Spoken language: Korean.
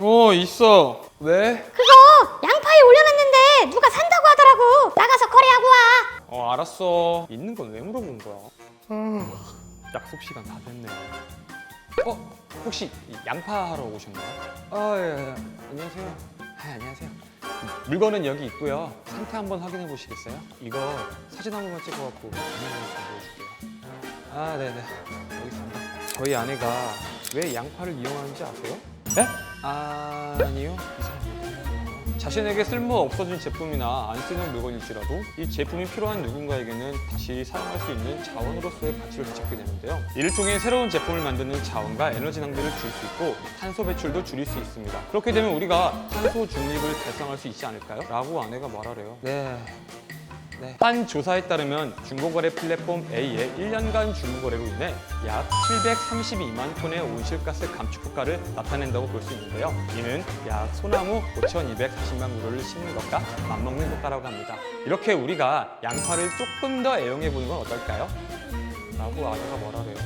어 있어 왜? 그거 양파에 올려놨는데 누가 산다고 하더라고. 나가서 거래하고 와. 어 알았어 있는 건 왜 물어본 거야? 음, 약속 시간 다 됐네 어? 혹시 이 양파 하러 오셨나요? 아예 예. 안녕하세요 아 안녕하세요 물건은 여기 있고요 상태 한번 확인해 보시겠어요? 이거 사진 한 번만 찍어갖고 안내를 보여줄게요 아 네네 여기 있습니다 저희 아내가 왜 양파를 이용하는지 아세요? 네? 아 아니요 자신에게 쓸모 없어진 제품이나 안 쓰는 물건일지라도 이 제품이 필요한 누군가에게는 다시 사용할 수 있는 자원으로서의 가치를 되찾게 되는데요. 이를 통해 새로운 제품을 만드는 자원과 에너지 낭비를 줄수 있고 탄소 배출도 줄일 수 있습니다. 그렇게 되면 우리가 탄소 중립을 달성할 수 있지 않을까요? 라고 아내가 말하래요. 네. 네. 한 조사에 따르면 중고거래 플랫폼 A의 1년간 중고거래로 인해 약 732만 톤의 온실가스 감축 효과를 나타낸다고 볼 수 있는데요. 이는 약 소나무 5,240만 그루를 심는 것과 맞먹는 효과라고 합니다. 이렇게 우리가 양파를 조금 더 애용해 보는 건 어떨까요? 라고 아내가 뭐라래요.